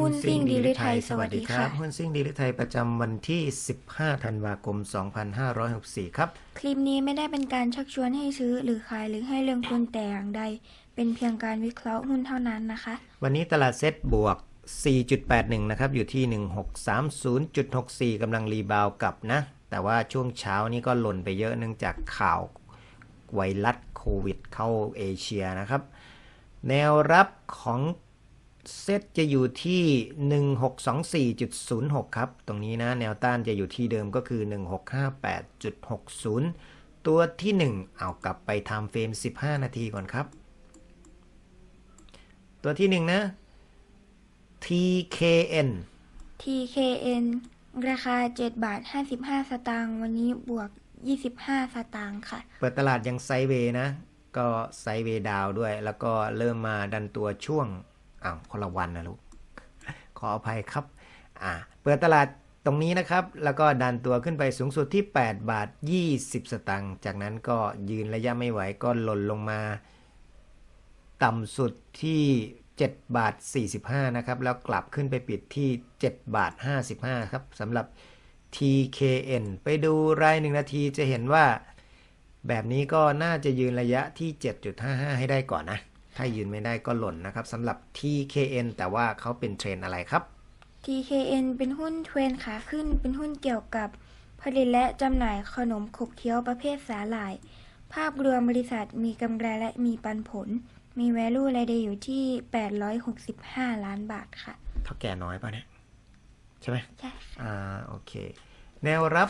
หุ้นซิ่งดีลิไทย สวัสดีค่ะหุ้นซิ่งดีลิไทยประจำวันที่ 15 ธันวาคม 2564 ครับ คลิปนี้ไม่ได้เป็นการชักชวนให้ซื้อหรือขายหรือให้ลงทุนแต่อย่างใด เป็นเพียงการวิเคราะห์หุ้นเท่านั้นนะคะ วันนี้ตลาดเซ็ตบวก 4.81 นะครับ อยู่ที่ 1630.64กำลังรีบาวกลับนะ แต่ว่าช่วงเช้านี้ก็หล่นไปเยอะเนื่องจากข่าวไวรัสโควิด เข้าเอเชียนะครับ แนวรับของ เซตจะอยู่ที่ 1624.06 ครับ ตรงนี้นะ แนวต้านจะอยู่ที่เดิมก็คือ 1658.60 ตัวที่ 1 เอากลับไปทำเฟรม 15 นาทีก่อนครับ ตัวที่ 1 นะ TKN TKN ราคา 7 บาท 55 สตางค์วันนี้บวก 25 สตางค์ค่ะ เปิดตลาดยังไซด์เวย์นะ ก็ไซด์เวย์ดาวด้วย แล้วก็เริ่มมาดันตัวช่วง อ้าวคนละวันนะลูก ขออภัยครับ อ่า เปิดตลาดตรงนี้นะครับ แล้วก็ดันตัวขึ้นไปสูงสุดที่ 8 บาท 20 สตางค์ จากนั้นก็ยืนระยะไม่ไหวก็หล่นลงมา ต่ำสุดที่7บาท45 นะครับ แล้วกลับขึ้นไปปิดที่ 7 บาท 55 ครับสำหรับ TKN ไปดูราย1นาทีจะเห็นว่า แบบนี้ก็น่าจะยืนระยะที่ 7.55 ให้ได้ก่อนนะ ถ้ายืนไม่ได้ก็หล่นนะครับสำหรับ TKN แต่ว่าเขาเป็นเทรนอะไรครับ TKN เป็นหุ้นเทรนขาขึ้น เป็นหุ้นเกี่ยวกับ ผลิตและจำหน่ายขนมขบเคี้ยวประเภทสาหร่าย ภาพรวมบริษัทมีกำไรและมีปันผล มี value รายเดอยู่ที่ 865 ล้านบาทค่ะ เท่าแก่น้อยป่ะเนี่ย ใช่ไหมใช่ค่ะอ่าโอเค แนวรับ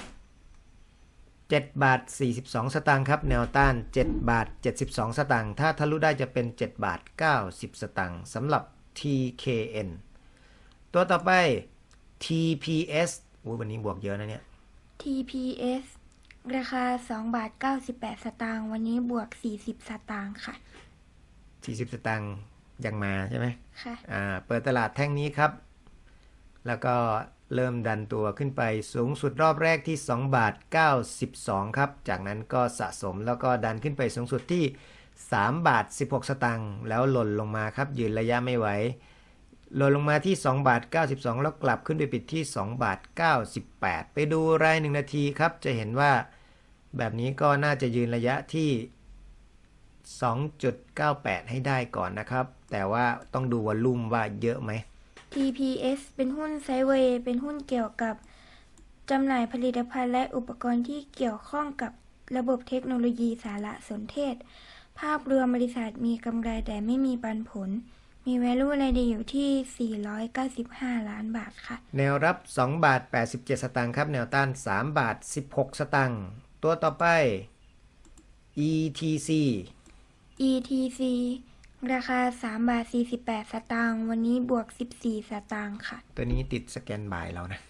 7 บาท 42 สตางค์ครับ แนวต้าน 7 บาท 72 สตางค์ถ้าทะลุได้จะเป็น 7 บาท 90 สตางค์สำหรับ TKN ตัวต่อไป TPS อุ้ยวันนี้บวกเยอะนะเนี่ย TPS ราคา 2 บาท 98 สตางค์วันนี้บวก 40 สตางค์ค่ะ 40 สตางค์ยังมาใช่ไหมค่ะ อ่า เปิดตลาดแท่งนี้ครับ แล้วก็ เริ่มดันตัวขึ้นไปสูงสุดรอบแรกที่ 2 บาท 92 ครับ จากนั้นก็สะสมแล้วก็ดันขึ้นไปสูงสุดที่ 3 บาท 16 สตางค์แล้วหล่นลงมาครับ ยืนระยะไม่ไหวหล่นลงมาที่ 2 บาท 92 แล้วกลับขึ้นไปปิดที่ 2 บาท 98 ไปดูราย 1 นาทีครับ จะเห็นว่าแบบนี้ก็น่าจะยืนระยะที่ 2.98 ให้ได้ก่อนนะครับ แต่ว่าต้องดูวอลลุ่มว่าเยอะไหม TPS เป็นหุ้นไซด์เวย์ เป็นหุ้นเกี่ยวกับจำหน่ายผลิตภัณฑ์และอุปกรณ์ที่เกี่ยวข้องกับระบบเทคโนโลยีสารสนเทศ ภาพรวมบริษัทมีกำไรแต่ไม่มีปันผล มี value รายเดอยู่ที่ 495 ล้านบาทค่ะ แนวรับ 2 บาท 87 สตางค์ครับ แนวต้าน 3 บาท 16 สตางค์ ตัวต่อไป ETC ETC ราคา3บาท48 สตางค์วันนี้บวก 14 สตางค์ค่ะ ตัวนี้ติดสแกนบายแล้วนะ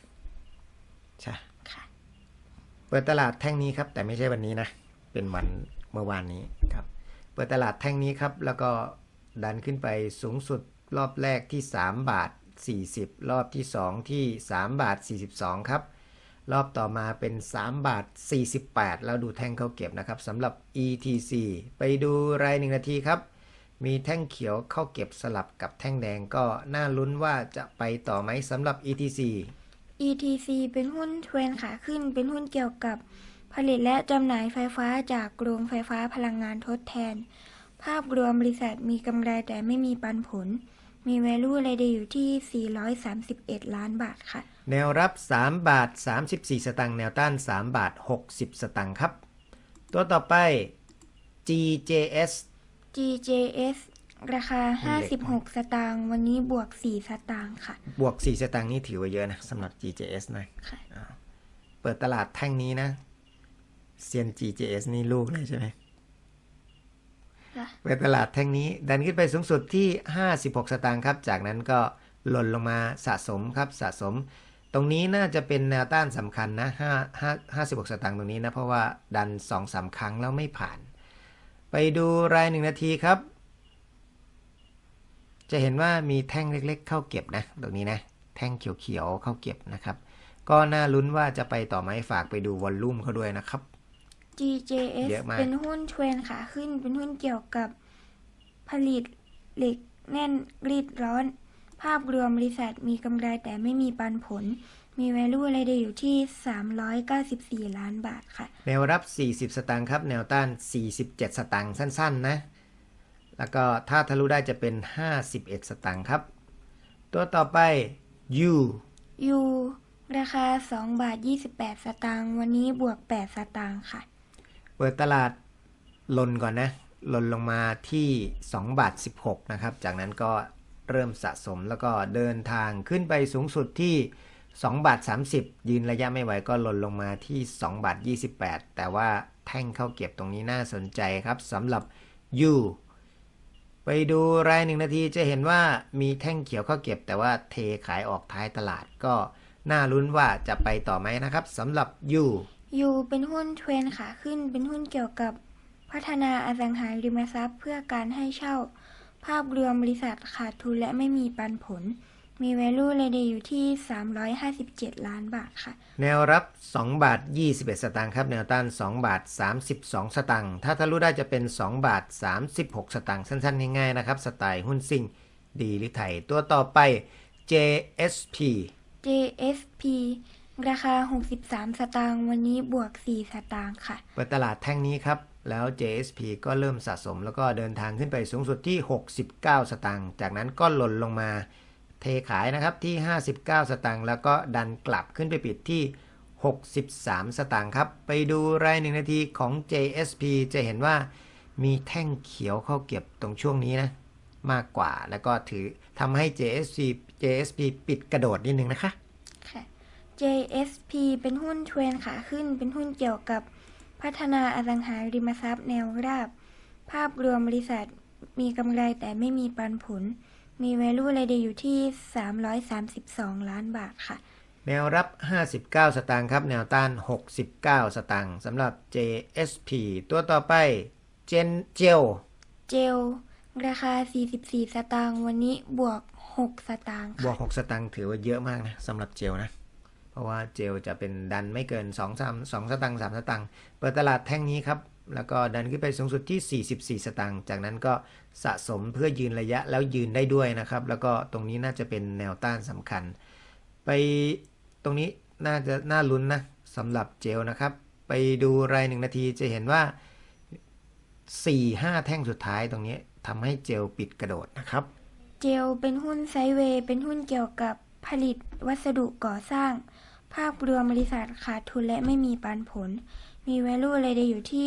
ใช่ค่ะ เปิดตลาดแท่งนี้ครับ แต่ไม่ใช่วันนี้นะ เป็นวันเมื่อวานนี้ครับ เปิดตลาดแท่งนี้ครับ แล้วก็ดันขึ้นไปสูงสุดรอบแรกที่ 3 บาท 40 รอบที่ 2 ที่ 3 บาท 42 ครับ รอบต่อมาเป็น 3 บาท 48 แล้วดูแท่งเข้าเก็บนะครับสำหรับ ETC ไปดูราย1นาทีครับ มีแท่งเขียวเข้าเก็บสลับกับแท่งแดงก็น่าลุ้นว่าจะไปต่อไหมสำหรับ ETC ETC เป็นหุ้นเทรนขาขึ้น เป็นหุ้นเกี่ยวกับผลิตและจำหน่ายไฟฟ้าจากโรงไฟฟ้าพลังงานทดแทน ภาพรวมบริษัทมีกำไรแต่ไม่มีปันผล มี value รายเดอยู่ที่ 431 ล้านบาทค่ะ แนวรับ 3 บาท 34 สตางค์ แนวต้าน 3 บาท 60 สตางค์ครับ ตัวต่อไป GJS GJS ราคา 56 สตางค์วันนี้บวก 4 สตางค์ค่ะ บวก 4 สตางค์นี่ถือว่าเยอะนะสำหรับ GJS นะค่ะเปิดตลาดแท่งนี้นะเซียน GJS นี่ลูกเลยใช่ไหมค่ะเปิดตลาดแท่งนี้ ดันขึ้นไปสูงสุดที่ 56 สตางค์ครับ จากนั้นก็หล่นลงมาสะสมครับสะสม ตรงนี้น่าจะเป็นแนวต้านสำคัญนะ5 5 56 สตางค์ตรงนี้นะ เพราะว่าดัน 2-3 ครั้งแล้วไม่ผ่าน ไปดูราย1นาทีครับ จะเห็นว่ามีแท่งเล็กๆ เข้าเก็บนะตรงนี้นะ แท่งเขียวๆเข้าเก็บนะครับ ก็น่าลุ้นว่าจะไปต่อไหมฝากไปดูวอลลุ่มเขาด้วยนะครับ GJS เยอะมาก เป็นหุ้นเทรนขาขึ้น เป็นหุ้นเกี่ยวกับผลิตเหล็กแน่นรีดร้อน ภาพรวมบริษัทมีกำไรแต่ไม่มีปันผล มี value รายได้อยู่ที่ 394 ล้านบาทค่ะ แนวรับ 40 สตางค์ครับ แนวต้าน 47 สตางค์สั้น ๆ นะ แล้วก็ถ้าทะลุได้จะเป็น 51 สตางค์ครับ ตัวต่อไป U ยูราคา 2 บาท 28 สตางค์วันนี้บวก 8 สตางค์ค่ะ เปิดตลาดลนก่อนนะลนลงมาที่ 2 บาท 16 นะครับ จากนั้นก็เริ่มสะสมแล้วก็เดินทางขึ้นไปสูงสุดที่ 2บาท30 ยืนระยะไม่ไหวก็หล่นลงมาที่ 2 บาท 28 แต่ว่าแท่งเข้าเก็บตรงนี้น่าสนใจครับสำหรับ U ไปดูรายหนึ่งนาทีจะเห็นว่ามีแท่งเขียวเข้าเก็บ แต่ว่าเทขายออกท้ายตลาดก็น่าลุ้นว่าจะไปต่อไหมนะครับสำหรับ U ยูเป็นหุ้นเทรนขาขึ้นเป็นหุ้นเกี่ยวกับพัฒนาอสังหาริมทรัพย์ เพื่อการให้เช่า ภาพรวมบริษัทขาดทุนและไม่มีปันผล มี value รายได้อยู่ที่ 357 ล้านบาทค่ะ แนวรับ 2 บาท 21 สตางค์ครับ แนวต้าน 2 บาท 32 สตางค์ ถ้าทะลุได้จะเป็น 2 บาท 36 สตางค์ สั้นๆ ง่ายๆ นะครับ สไตล์หุ้นซิ่ง ดีหรือไทย ตัวต่อไป JSP JSP ราคา 63 สตางค์วันนี้บวก 4 สตางค์ค่ะ เปิดตลาดแท่งนี้ครับ แล้ว JSP ก็เริ่มสะสมแล้วก็เดินทางขึ้นไปสูงสุดที่ 69 สตางค์ จากนั้นก็หล่นลงมา เทขายนะครับที่ 59 สตางค์แล้วก็ดันกลับขึ้นไปปิดที่ 63 สตางค์ครับ ไปดูรายหนึ่งนาทีของ JSP จะเห็นว่ามีแท่งเขียวเข้าเก็บตรงช่วงนี้นะ มากกว่าแล้วก็ถือทำให้ JSP JSP ปิดกระโดดนิดนึงนะคะค่ะ JSP เป็นหุ้นเทรนขาขึ้น เป็นหุ้นเกี่ยวกับพัฒนาอสังหาริมทรัพย์แนวราบ ภาพรวมบริษัทมีกำไรแต่ไม่มีปันผล มี value รายได้อยู่ที่ 332 ล้านบาทค่ะ แนวรับ 59 สตางค์ครับ แนวต้าน 69 สตางค์สำหรับ JSP ตัวต่อไป Gen Gel เจลราคา 44 สตางค์วันนี้บวก 6 สตางค์บวค่ะก6 สตางค์ถือว่าเยอะมากนะสำหรับเจลนะ เพราะว่าเจลจะเป็นดันไม่เกิน 2 3 2สตางค์3สตางค์เปิดตลาดแท่งนี้ครับ แล้วก็ดันขึ้นไปสูงสุดที่ 44 สตางค์จากนั้นก็สะสมเพื่อยืนระยะแล้วยืนได้ด้วยนะครับ แล้วก็ตรงนี้น่าจะเป็นแนวต้านสำคัญ ไปตรงนี้น่าจะน่าลุ้นนะสำหรับเจลนะครับ ไปดูรายหนึ่งนาทีจะเห็นว่า 4-5 แท่งสุดท้ายตรงนี้ทำให้เจลปิดกระโดดนะครับ เจลเป็นหุ้นไซเวย์เป็นหุ้นเกี่ยวกับผลิตวัสดุก่อสร้าง ภาพรวมบริษัทขาดทุนและไม่มีปันผล มี value รายได้อยู่ที่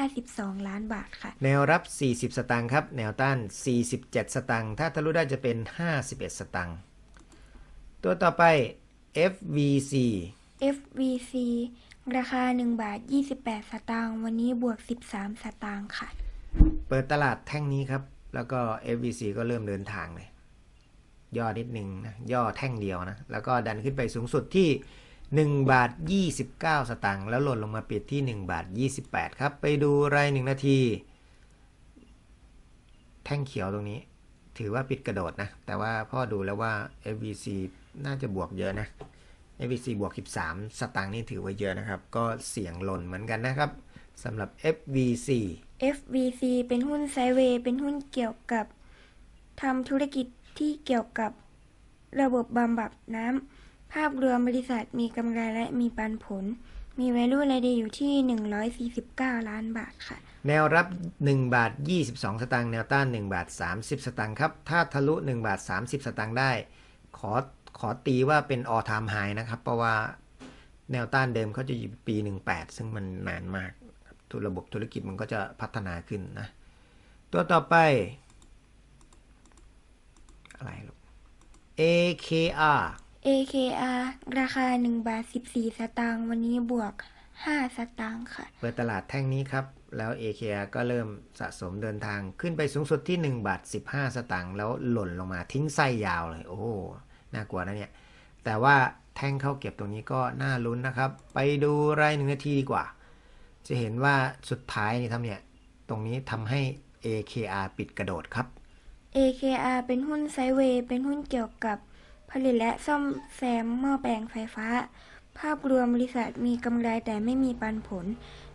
152 ล้านบาทค่ะ แนวรับ 40 สตางค์ครับ แนวต้าน 47 สตางค์ ถ้าทะลุได้จะเป็น 51 สตางค์ ตัวต่อไป FVC FVC ราคา 1 บาท 28 สตางค์ วันนี้บวก 13 สตางค์ค่ะ เปิดตลาดแท่งนี้ครับ แล้วก็ FVC ก็เริ่มเดินทางเลย ย่อนิดนึงนะ ย่อแท่งเดียวนะ แล้วก็ดันขึ้นไปสูงสุดที่ 1 บาท 29 สตางค์แล้วหล่นลงมาปิดที่ 1 บาท 28 ครับ ไปดูรายหนึ่งนาที แท่งเขียวตรงนี้ ถือว่าปิดกระโดดนะ แต่ว่าพ่อดูแล้วว่า FVC น่าจะบวกเยอะนะ FVC บวก 13 สตางค์นี่ถือว่าเยอะนะครับ ก็เสี่ยงหล่นเหมือนกันนะครับสำหรับ FVC FVC เป็นหุ้นไซเวย์เป็นหุ้นเกี่ยวกับทำธุรกิจที่เกี่ยวกับระบบบำบัดน้ำ ภาพรวมบริษัทมีกำไรและมีปันผล มี value รายได้อยู่ที่ 149 ล้านบาทค่ะ แนวรับ 1 บาท 22 สตางค์แนวต้าน 1 บาท 30 สตางค์ครับ ถ้าทะลุ 1 บาท 30 สตางค์ได้ ขอขอตีว่าเป็น all time high นะครับ เพราะว่าแนวต้านเดิมเขาจะอยู่ปี 18 ซึ่งมันนานมากทุกระบบธุรกิจมันก็จะพัฒนาขึ้นนะ ตัวต่อไป อะไรลูก AKR AKR ราคา 1 บาท 14 สตางค์วันนี้บวก 5 สตางค์ค่ะ เปิดตลาดแท่งนี้ครับ แล้ว AKR ก็เริ่มสะสมเดินทางขึ้นไปสูงสุดที่ 1 บาท 15 สตางค์แล้วหล่นลงมาทิ้งไส้ยาวเลย โอ้โหน่ากลัวนะเนี่ย แต่ว่าแท่งเข้าเก็บตรงนี้ก็น่าลุ้นนะครับ ไปดูรายหนึ่งนาทีดีกว่า จะเห็นว่าสุดท้ายนี่ทำเนี่ย ตรงนี้ทำให้ AKR ปิดกระโดดครับ AKR เป็นหุ้นไซด์เวย์เป็นหุ้นเกี่ยวกับผ ลิตและซ่อมแซมหม้อแปลงไฟฟ้า ภาพรวมบริษัทมีกำไรแต่ไม่มีปันผล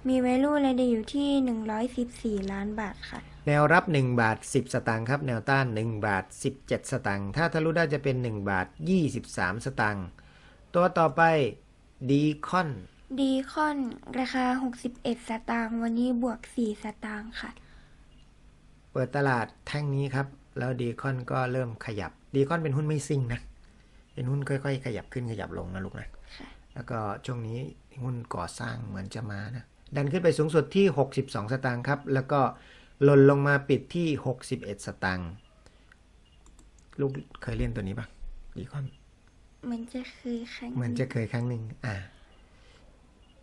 มี value รายเดอยู่ที่ 114 ล้านบาทค่ะ แนวรับ 1 บาท 10 สตางค์ครับ แนวต้าน 1 บาท 17 สตางค์ถ้าทะลุได้จะเป็น 1 บาท 23 สตางค์ตัวต่อไปดีคอนดีคอน ราคา 61 สตางค์วันนี้บวก 4 สตางค์ค่ะ เปิดตลาดแท่งนี้ครับ แล้วดีคอนก็เริ่มขยับ ดีคอนเป็นหุ้นไม่ซิ่งนะ เป็นหุ้นค่อยๆ ขยับขึ้นขยับลงนะลูกนะค่ะแล้วก็ช่วงนี้หุ้นก่อสร้างเหมือนจะมานะ ดันขึ้นไปสูงสุดที่ 62 สตางค์ครับ แล้วก็หล่นลงมาปิดที่ 61 สตางค์ลูกเคยเล่นตัวนี้ปะดีคอนเหมือนจะเคยครั้งเหมือนจะเคยครั้งหนึ่งอ่า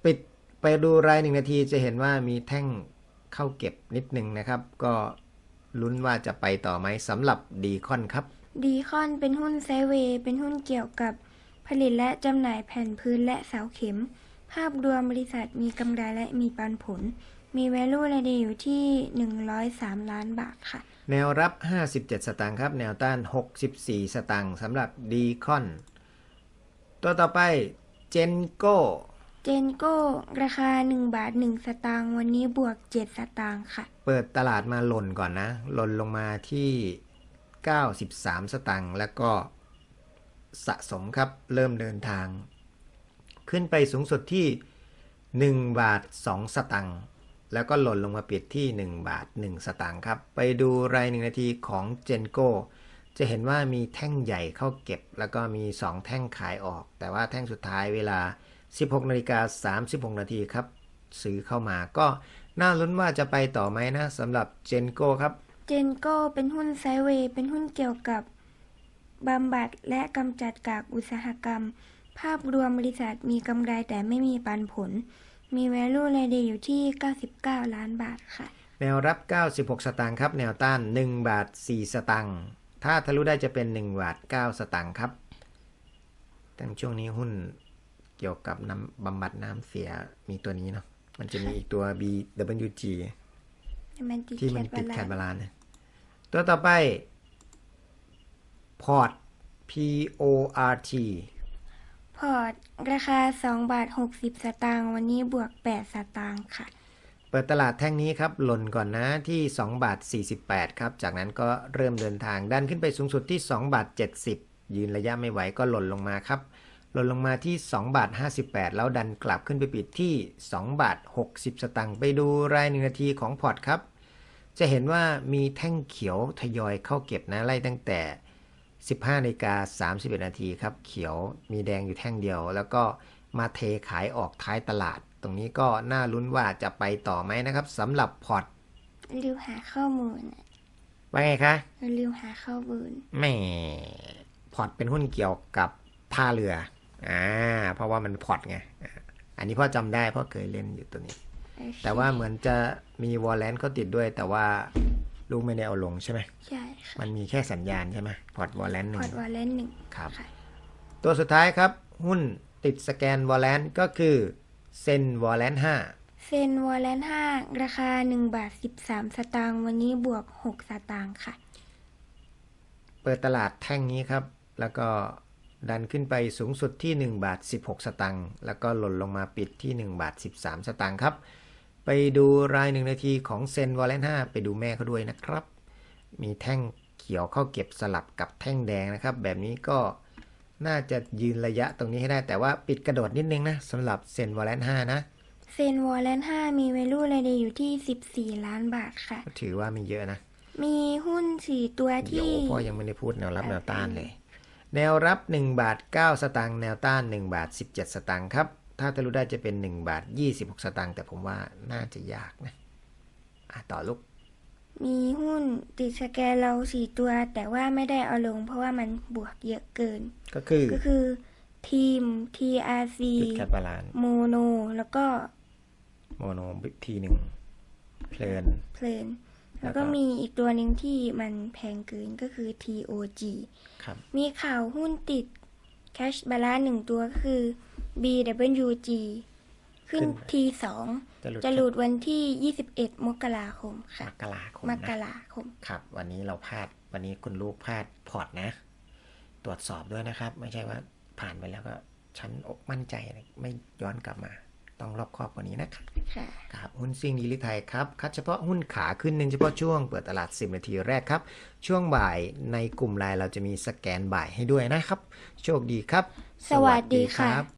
ปิดไปดูรายหนึ่งนาทีจะเห็นว่ามีแท่งเข้าเก็บนิดนึงนะครับ ก็ลุ้นว่าจะไปต่อไหมสำหรับดีคอนครับ ดีคอนเป็นหุ้นไซด์เวย์เป็นหุ้นเกี่ยวกับผลิตและจำหน่ายแผ่นพื้นและเสาเข็ม ภาพรวมบริษัทมีกำไรและมีปันผล มี value รายเดอยู่ที่ 103 ล้านบาทค่ะ แนวรับ 57 สตางค์ครับ แนวต้าน 64 สตางค์สำหรับดีคอน ตัวต่อไปเจนโก้เจนโก้ ราคา 1 บาท 1 สตางค์วันนี้บวก 7 สตางค์ค่ะ เปิดตลาดมาหล่นก่อนนะ หล่นลงมาที่ 93 สตางค์แล้วก็สะสมครับ เริ่มเดินทาง ขึ้นไปสูงสุดที่ 1 บาท 2 สตางค์แล้วก็หล่นลงมาปิดที่ 1 บาท 1 สตางค์ครับ ไปดูรายหนึ่งนาทีของเจนโกจะเห็นว่ามีแท่งใหญ่เข้าเก็บ แล้วก็มี 2 แท่งขายออก แต่ว่าแท่งสุดท้ายเวลา 16นาฬิกา36 นาทีครับ ซื้อเข้ามาก็น่าลุ้นว่าจะไปต่อไหมนะสำหรับเจนโกครับ เจนโก้เป็นหุ้นไซเวย์เป็นหุ้นเกี่ยวกับบำบัดและกำจัดกากอุตสาหกรรม ภาพรวมบริษัทมีกำไรแต่ไม่มีปันผล มี value รายเดอยู่ที่ 99 ล้านบาทค่ะ แนวรับ 96 สตางค์ครับ แนวต้าน 1 บาท 4 สตางค์ ถ้าทะลุได้จะเป็น 1 บาท 9 สตางค์ครับตั้งช่วงนี้หุ้นเกี่ยวกับน้ำบำบัดน้ำเสียมีตัวนี้เนาะ มันจะมีอีกตัว BWG มันติดที่มันติดแคแคททบาบาลานลานซ์นะตัวต่อไปพอร์ต P O R T พอร์ตราคา 2 บาท 60 สตางค์วันนี้บวก 8 สตางค์ค่ะ เปิดตลาดแท่งนี้ครับ หล่นก่อนนะที่ 2 บาท 48 ครับ จากนั้นก็เริ่มเดินทางดันขึ้นไปสูงสุดที่ 2 บาท 70 ยืนระยะไม่ไหวก็หล่นลงมาครับห ล่นลงมาที่ 2 บาท 58 แล้วดันกลับขึ้นไปปิดที่ 2 บาท 60 สตางค์ไปดูรายหนึ่งนาทีของพอร์ตครับ จะเห็นว่ามีแท่งเขียวทยอยเข้าเก็บนะไล่ตั้งแต่ 15นาฬิกา31 นาทีครับ เขียวมีแดงอยู่แท่งเดียว แล้วก็มาเทขายออกท้ายตลาด ตรงนี้ก็น่าลุ้นว่าจะไปต่อไหมนะครับสำหรับพอร์ตลืมหาข้อมูลน่ะว่าไงคะลืมหาข้อมูลแหม่พอร์ตเป็นหุ้นเกี่ยวกับท่าเรือ อ่าเพราะว่ามันพอร์ตไงอ่าอันนี้พ่อจำได้เพราะเคยเล่นอยู่ตัวนี้ แต่ว่าเหมือนจะมีวอลเลนเขาติดด้วย แต่ว่าลูกไม่ได้เอาลงใช่ไหมใช่ค่ะมันมีแค่สัญญาณใช่ไหมพอร์ตวอลเลนหนึ่พอร์งตวอลเลนหนึ่งครับค่ะตัวสุดท้ายครับ หุ้นติดสแกนวอลเลนก็คือเซนวอลเลนห้าเซนวอลเลนห้าราคา1บาท13สตางค์วันนี้บวก6สตางค์ค่ะ เปิดตลาดแท่งนี้ครับ แล้วก็ ดันขึ้นไปสูงสุดที่ 1 บาท 16 สตางค์แล้วก็หล่นลงมาปิดที่ 1 บาท 13 สตางค์ครับ ไปดูรายหนึ่งนาทีของเซนวอลเลนห้าไปดูแม่เขาด้วยนะครับ มีแท่งเขียวเข้าเก็บสลับกับแท่งแดงนะครับ แบบนี้ก็น่าจะยืนระยะตรงนี้ให้ได้ แต่ว่าปิดกระโดดนิดนึงนะสำหรับเซนวอลเลนห้านะเซนวอลเลนห้ามี value รายเดอยู่ที่ 14 ล้านบาทค่ะก็ถือว่าไม่เยอะนะ มีหุ้น4ตัวเดี๋ยวที่พ่อยังไม่ได้พูดแนวรับแนวต้านเลย แนวรับ 1 บาท 9 สตางค์แนวต้าน 1 บาท 17 สตางค์ครับ ถ้าทะลุได้จะเป็น 1 บาท 26 สตางค์แต่ผมว่าน่าจะยากนะอะต่อลูก มีหุ้นติดสแกนเรา4ตัว แต่ว่าไม่ได้เอาลง เพราะว่ามันบวกเยอะเกิน ก็คือก็คือทีม TRC ปิดแคทบาลานโมโน แล้วก็ โมโนทีหนึ่งเพลินเพลิน แล้แล้ววก็ก็มีอีกตัวหนึ่งที่มันแพงเกินก็คือ TOG ครับมีข่าวหุ้นติด Cash Balance หนึ่งตัวก็คือ BWG ขึ้น T2 จะหลุดจะหลุดวันที่ 21 มกราคมมค่ะกราคมมนะกราคม ครับ วันนี้เราพลาด วันนี้คุณลูกพลาดพอร์ตนะ ตรวจสอบด้วยนะครับ ไม่ใช่ว่าผ่านไปแล้วก็ ฉันอกมั่นใจนะไม่ย้อนกลับมา ต้องรอบคอบกว่านี้นะครับค่ะครับหุ้นซิ่งดีลิไทยครับ คัดเฉพาะหุ้นขาขึ้นหนึ่งเฉพาะช่วงเปิดตลาด 10 นาทีแรกครับ ช่วงบ่ายในกลุ่มไลน์เราจะมีสแกนบ่ายให้ด้วยนะครับ โชคดีครับ สวัสดีค่ะรับ